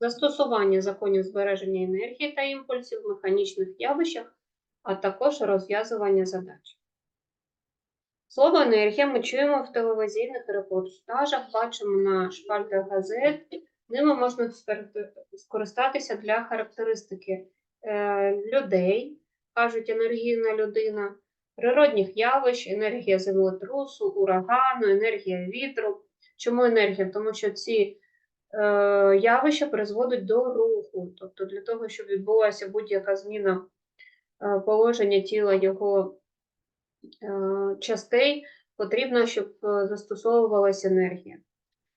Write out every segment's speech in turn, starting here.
застосування законів збереження енергії та імпульсів в механічних явищах, а також розв'язування задач. Слово енергія ми чуємо в телевізійних репортажах, бачимо на шпальтах газет. Ними можна скористатися для характеристики е, людей, кажуть енергійна людина, природних явищ, енергія землетрусу, урагану, енергія вітру. Чому енергія? Тому що ці явища призводять до руху. Тобто для того, щоб відбулася будь-яка зміна е, положення тіла його е, частей, потрібно, щоб е, застосовувалася енергія.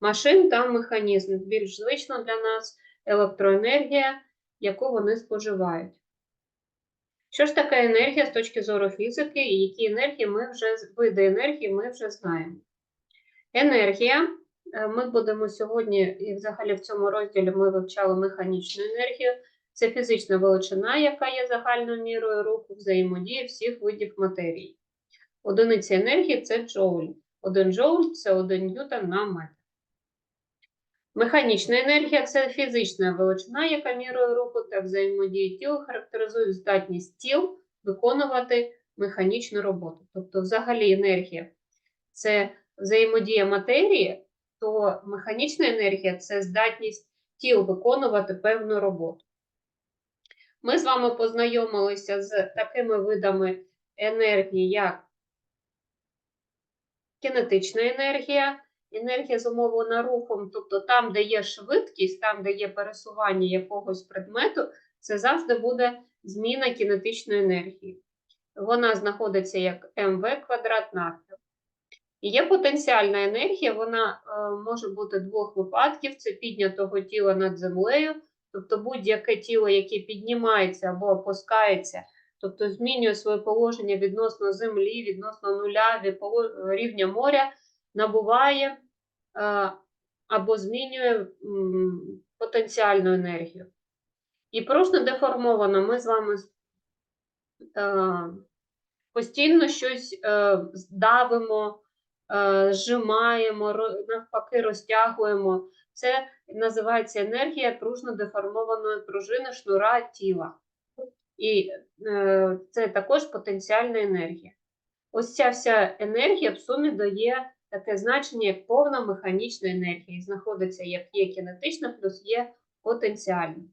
Машин та механізм більш звично для нас електроенергія, яку вони споживають. Що ж таке енергія з точки зору фізики, і які енергії ми вже види енергії ми вже знаємо? Енергія. Е, Ми будемо сьогодні, і взагалі в цьому розділі ми вивчали механічну енергію. Це фізична величина, яка є загальною мірою руху взаємодії всіх видів матерії. Одиниця енергії це джоуль. Один джоуль це 1 ньютон на метр. Механічна енергія це фізична величина, яка мірою руху та взаємодії тіл характеризує здатність тіл виконувати механічну роботу. Тобто, взагалі, енергія це взаємодія матерії, то механічна енергія це здатність тіл виконувати певну роботу. Ми з вами познайомилися з такими видами енергії, як кінетична енергія, енергія зумовлена рухом, тобто там, де є швидкість, там, де є пересування якогось предмету, це завжди буде зміна кінетичної енергії. Вона знаходиться як МВ квадрат навпіл. Є потенціальна енергія, вона е, може бути двох випадків: це піднятого тіла над землею, тобто будь-яке тіло, яке піднімається або опускається, тобто змінює своє положення відносно землі, відносно нуля, рівня моря, набуває е, або змінює потенціальну енергію. І просто деформовано ми з вами е, постійно щось давимо, е, зжимаємо, навпаки, розтягуємо. Це називається енергія пружно деформованої пружини шнура тіла. І е, це також потенціальна енергія. Ось ця вся енергія в сумі дає таке значення, як повна механічна енергія. І знаходиться як є кінетична, плюс є потенціальна.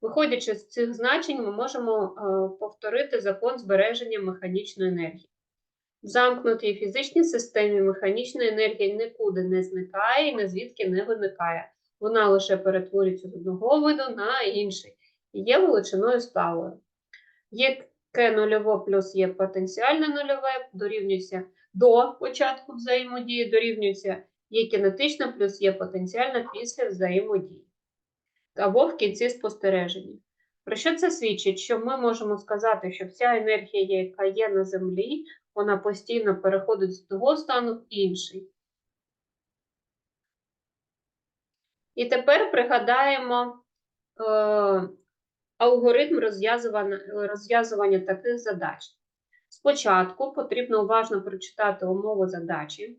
Виходячи з цих значень, ми можемо е, повторити закон збереження механічної енергії. В замкнутій фізичній системі механічна енергія нікуди не зникає і звідки не виникає. Вона лише перетворюється з одного виду на інший і є величиною сталою. Є К нульово плюс є потенціальне нульове, дорівнюється до початку взаємодії, дорівнюється є кінетична плюс є потенціальна після взаємодії або в кінці спостереження. Про що це свідчить? Що ми можемо сказати, що вся енергія, яка є на Землі, вона постійно переходить з того стану в інший. І тепер пригадаємо е, алгоритм розв'язування, розв'язування таких задач. Спочатку потрібно уважно прочитати умову задачі.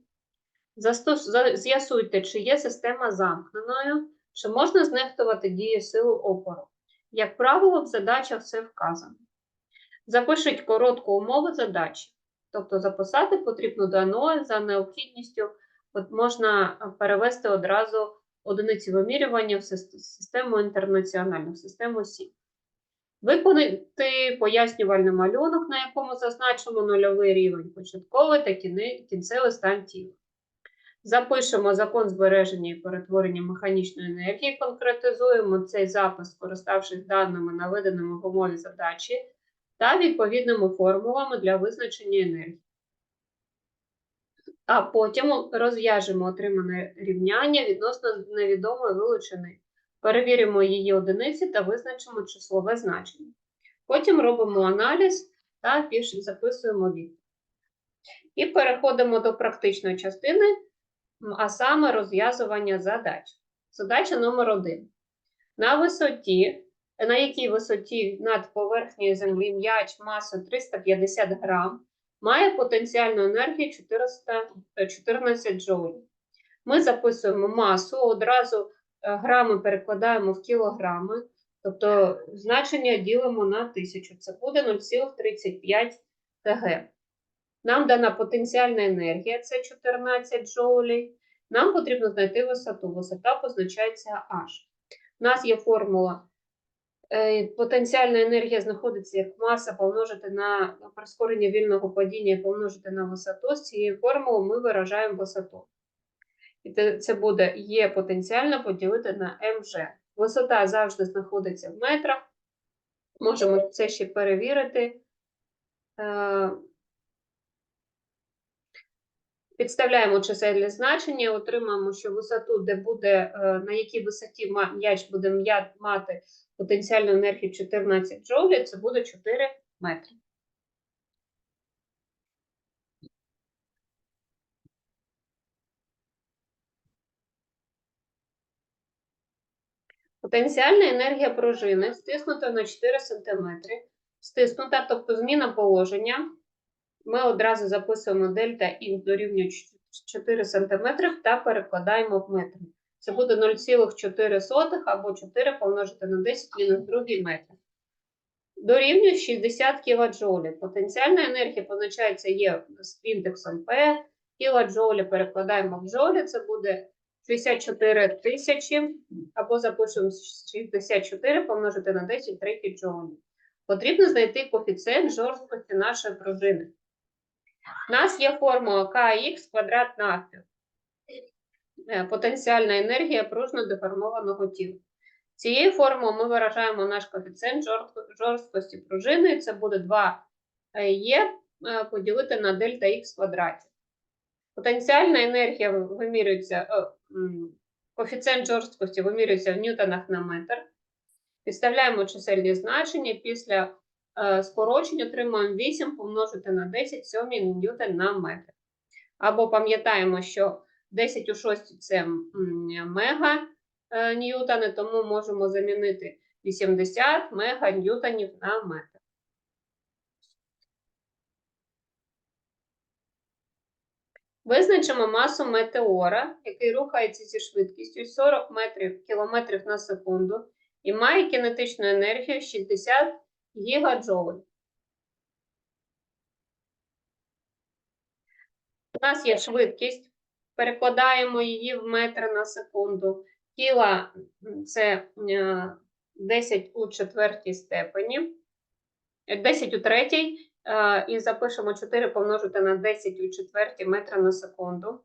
З'ясуйте, чи є система замкненою, чи можна знехтувати дію силу опору. Як правило, в задачах все вказано. Запишіть коротку умову задачі. Тобто записати потрібно дано за необхідністю, от можна перевести одразу одиниці вимірювання в систему інтернаціональну, в систему СІ. Виконати пояснювальний малюнок, на якому зазначимо нульовий рівень початковий та кінцевий стан тіла. Запишемо закон збереження і перетворення механічної енергії, конкретизуємо цей запис, скориставшись даними, наведеними в умові задачі, та відповідними формулами для визначення енергії. А потім розв'яжемо отримане рівняння відносно невідомої величини. Перевіримо її одиниці та визначимо числове значення. Потім робимо аналіз та записуємо відповідь. І переходимо до практичної частини, а саме розв'язування задач. Задача номер один. На висоті, на якій висоті над поверхнею землі м'яч масою 350 грам має потенціальну енергію 400, е, 14 джоулів. Ми записуємо масу, одразу е, грами перекладаємо в кілограми, тобто значення ділимо на 1000. Це буде 0,35 ТГ. Нам дана потенціальна енергія це 14 джоулей. Нам потрібно знайти висоту. Висота позначається H. У нас є формула. е, Потенціальна енергія знаходиться як маса помножити на прискорення вільного падіння і помножити на висоту. З цієї формули ми виражаємо висоту. І це- це буде Є потенціально поділити на МЖ. Висота завжди знаходиться в метрах. Можемо це ще перевірити. Підставляємо чисельне значення, отримаємо, що висоту, де буде, е, на якій висоті м'яч буде мати потенціальну енергію 14 джоулів, це буде 4 метри. Потенціальна енергія пружини стиснута на 4 см. Стиснута, тобто зміна положення. Ми одразу записуємо дельта Х дорівнює 4 см та перекладаємо в метри. Це буде 0,4 або 4 помножити на 10 мінус 2 метр. Дорівнює 60 кДж. Потенціальна енергія позначається є з індексом P. Кілоджоулі перекладаємо в джоулі, це буде 64 тисячі, або запишемо 64 помножити на 10 третіх джоулів. Потрібно знайти коефіцієнт жорсткості нашої пружини. У нас є формула КХ квадрат навпіл. Е, Потенціальна енергія пружно деформованого тіла. Цією формулою ми виражаємо наш коефіцієнт жорсткості пружини. Це буде 2 Е е, поділити на дельта Х квадраті. Потенціальна енергія вимірюється, е, коефіцієнт жорсткості вимірюється в ньютонах на метр. Підставляємо чисельні значення. Після скорочень отримуємо 8 помножити на 10 сьомий ньютон на метр. Або пам'ятаємо, що 10 у 6 це мега е, ньютони, тому можемо замінити 80 мега ньютонів на метр. Визначимо масу метеора, який рухається зі швидкістю 40 метрів, кілометрів на секунду і має кінетичну енергію 60 гігаджоуль. У нас є швидкість, перекладаємо її в метри на секунду. Кіла м, це е, 10 у четвертій степені, е, 10 у третій, е, і запишемо 4 помножити на 10 у четвертій метра на секунду.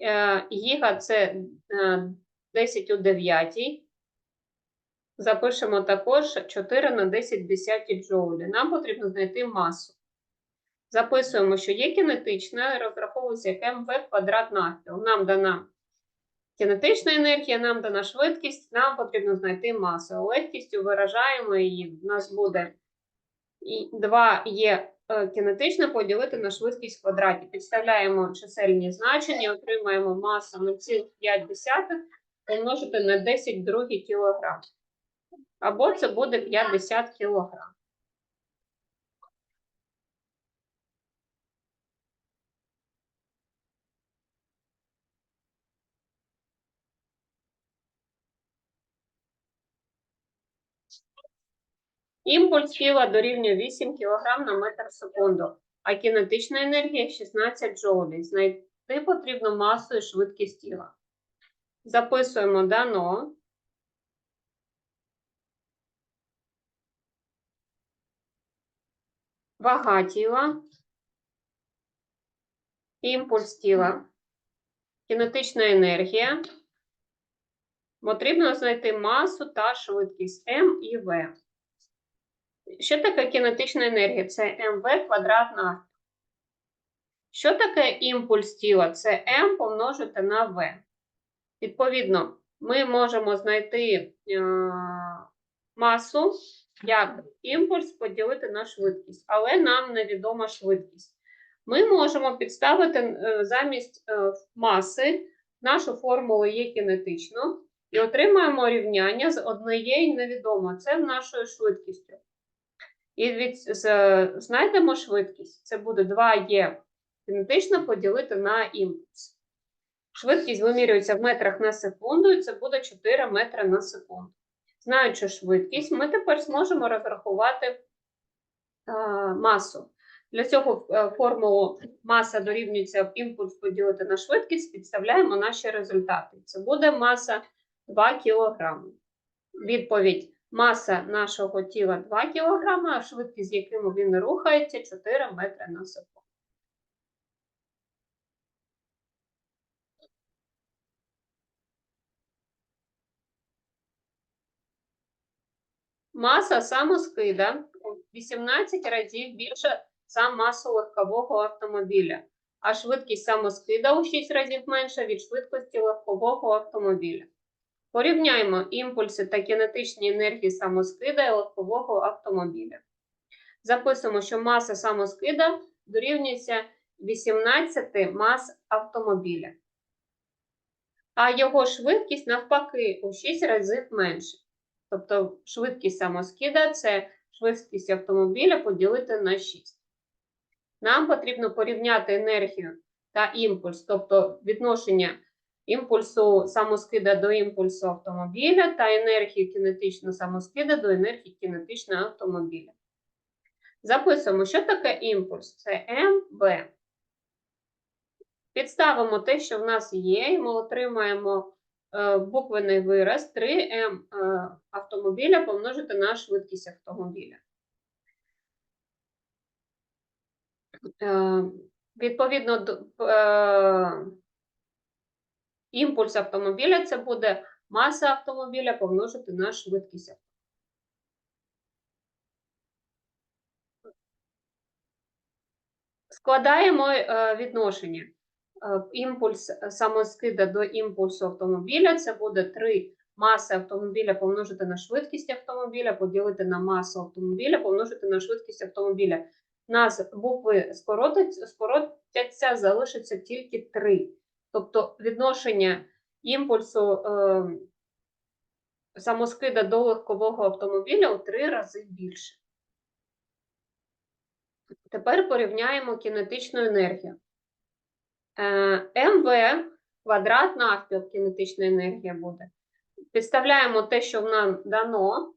Е, Гіга це е, 10 у дев'ятій. Запишемо також 4 на 10 десяті джоулі. Нам потрібно знайти масу. Записуємо, що є кінетична, розраховується як МВ квадрат навпіл. Нам дана кінетична енергія, нам дана швидкість, нам потрібно знайти масу. Легкістю виражаємо її. У нас буде 2 є е, кінетична поділити на швидкість в квадраті. Підставляємо чисельні значення, отримаємо масу 0,5 помножити на 10 другий кілограм. Або це буде 50 кілограм. Імпульс тіла дорівнює 8 кг на метр секунду, а кінетична енергія 16 джоулей. Знайти потрібно масу і швидкість тіла. Записуємо дано. Вага тіла, імпульс тіла, кінетична енергія. Потрібно знайти масу та швидкість М і В. Що таке кінетична енергія? Це МВ квадрат на. Що таке імпульс тіла? Це М помножити на В. Відповідно, ми можемо знайти е, масу як імпульс поділити на швидкість, але нам невідома швидкість. Ми можемо підставити е, замість е, маси нашу формулу є кінетичну і отримаємо рівняння з однієї невідомої. Це нашою швидкістю. І від, з, знайдемо швидкість. Це буде 2Е кінетично поділити на імпульс. Швидкість вимірюється в метрах на секунду, і це буде 4 метри на секунду. Знаючи швидкість, ми тепер зможемо розрахувати масу. Для цього е, формулу маса дорівнюється імпульс поділити на швидкість, підставляємо наші результати. Це буде маса 2 кг. Відповідь: маса нашого тіла 2 кг, а швидкість, з якими він рухається, 4 метри на секунду. Маса самоскида у 18 разів більша за масу легкового автомобіля, а швидкість самоскида у 6 разів менша від швидкості легкового автомобіля. Порівняємо імпульси та кінетичні енергії самоскида і легкового автомобіля. Записуємо, що маса самоскида дорівнюється 18 мас автомобіля, а його швидкість навпаки у 6 разів менше. Тобто швидкість самоскида це швидкість автомобіля поділити на 6. Нам потрібно порівняти енергію та імпульс, тобто відношення імпульсу самоскида до імпульсу автомобіля та енергії кінетичного самоскида до енергії кінетичного автомобіля. Записуємо, що таке імпульс? Це МВ. Підставимо те, що в нас є, і ми отримаємо буквений вираз 3М е, автомобіля помножити на швидкість автомобіля. Е, Відповідно, е, імпульс автомобіля це буде маса автомобіля помножити на швидкість. автомобіля. Складаємо е, відношення. Е, Імпульс самоскида до імпульсу автомобіля це буде 3 маси автомобіля помножити на швидкість автомобіля, поділити на масу автомобіля, помножити на швидкість автомобіля. У нас букви скоротяться, залишиться тільки 3. Тобто відношення імпульсу е, самоскида до легкового автомобіля у 3 рази більше. Тепер порівняємо кінетичну енергію. Е, МВ квадрат навпіл кінетична енергія буде. Підставляємо те, що нам дано.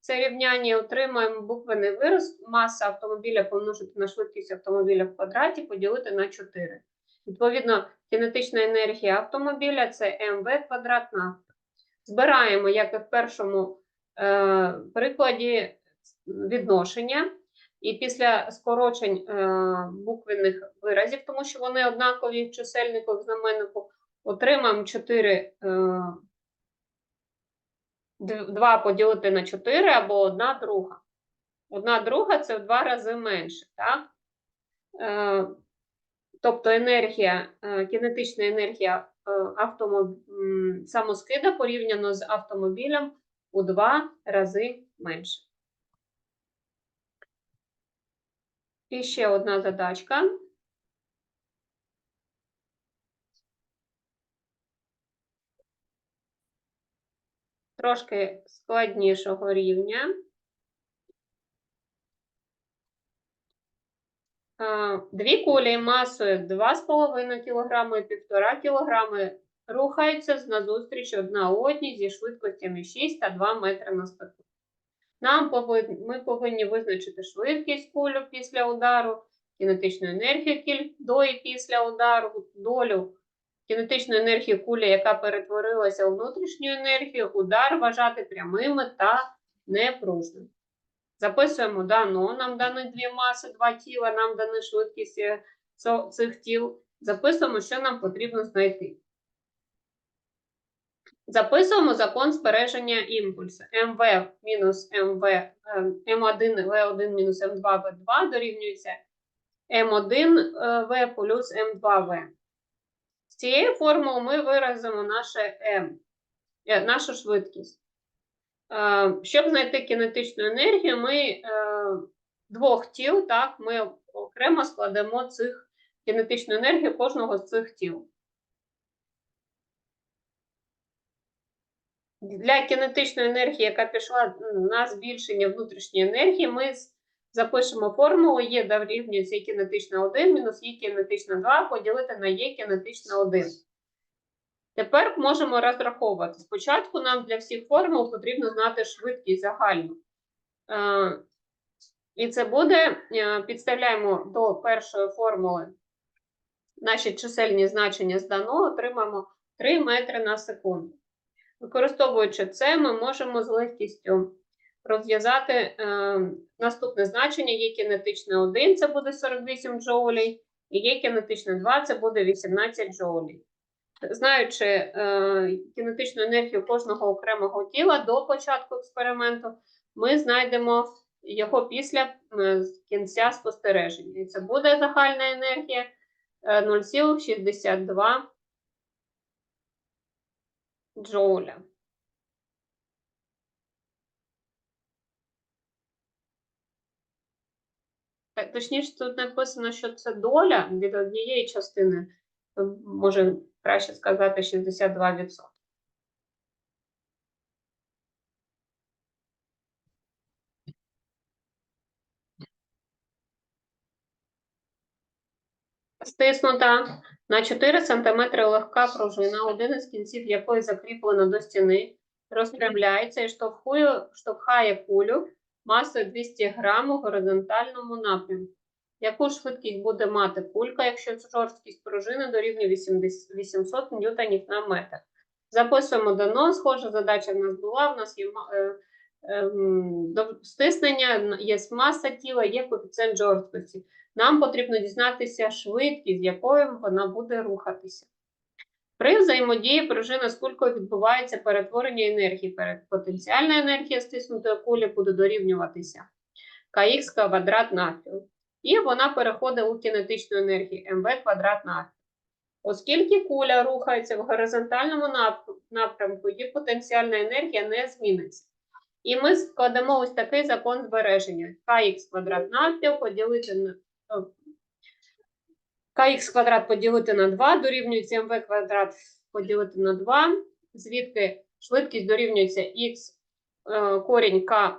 Це рівняння отримаємо буквений вираз. Маса автомобіля помножити на швидкість автомобіля в квадраті, поділити на 4. Відповідно, кінетична енергія автомобіля це МВ квадрат навпіл. Збираємо, як і в першому е, прикладі, відношення. І після скорочень е, буквенних виразів, тому що вони однакові в чисельнику в знаменнику, отримаємо 4, е, 2 поділити на 4 або 1 друга. 1 друга це в 2 рази менше. Так? Е, тобто енергія, е, кінетична енергія е, автомоб... самоскида порівняно з автомобілем у 2 рази менше. І ще одна задачка. Трошки складнішого рівня. Дві кулі масою 2,5 кг і 1,5 кг рухаються назустріч одна одній зі швидкостями 6 та 2 метри на секунду. Нам повинні, ми повинні визначити швидкість кулю після удару, кінетичну енергію до і після удару, долю кінетичної енергії кулі, яка перетворилася у внутрішню енергію, удар вважати прямими та непружними. Записуємо дано, нам дані дві маси, два тіла, нам дана швидкість е, цих тіл. Записуємо, що нам потрібно знайти. Записуємо закон збереження імпульсу. МВ мінус МВ, е, М1, В1 мінус М2, В2 дорівнюється М1 е, плюс М2 В. З цією формулою ми виразимо наше М, е, нашу швидкість. Щоб знайти кінетичну енергію, ми двох тіл, так, ми окремо складемо цих кінетичну енергію кожного з цих тіл. Для кінетичної енергії, яка пішла на збільшення внутрішньої енергії, ми запишемо формулу Є дорівнюється Є кінетична 1 мінус Є кінетична 2 поділити на Є кінетична 1. Тепер можемо розраховувати. Спочатку нам для всіх формул потрібно знати швидкість загальну. Е, І це буде, е, підставляємо до першої формули наші чисельні значення з даного, отримаємо 3 метри на секунду. Використовуючи це, ми можемо з легкістю розв'язати е, наступне значення. Є кінетичне 1, це буде 48 джоулей, і є кінетичне 2, це буде 18 джоулей. Знаючи е, кінетичну енергію кожного окремого тіла до початку експерименту, ми знайдемо його після е, кінця спостереження. І це буде загальна енергія е, 0,62 джоуля. Точніше, тут написано, що це доля від однієї частини, може краще сказати 62%. Стиснута на 4 см легка пружина, один із кінців якої закріплено до стіни, розпрямляється і штовхує, штовхає кулю масою 200 грам у горизонтальному напрямку. Яку швидкість буде мати кулька, якщо жорсткість пружини дорівнює 80 800 ньютонів на метр? Записуємо дано. Схожа задача в нас була. В нас є е, стиснення, є маса тіла, є коефіцієнт жорсткості. Нам потрібно дізнатися швидкість, з якою вона буде рухатися. При взаємодії пружини з відбувається перетворення енергії. Потенціальна енергія стиснутої кулі буде дорівнюватися kx квадрат навпіл. І вона переходить у кінетичну енергію mv квадрат навпіл. Оскільки куля рухається в горизонтальному напрямку, її потенціальна енергія не зміниться. І ми складемо ось такий закон збереження. kx квадрат навпіл поділити на kx квадрат поділити на 2 дорівнюється mv квадрат поділити на 2, звідки швидкість дорівнюється x е, корінь k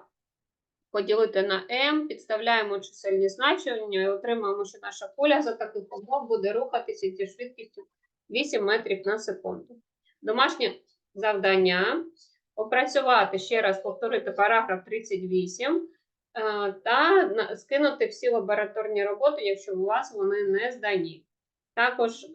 поділити на m, підставляємо чисельні значення і отримаємо, що наша куля за таких умов буде рухатися зі швидкістю 8 метрів на секунду. Домашнє завдання опрацювати, ще раз повторити параграф 38 е, та скинути всі лабораторні роботи, якщо у вас вони не здані. Також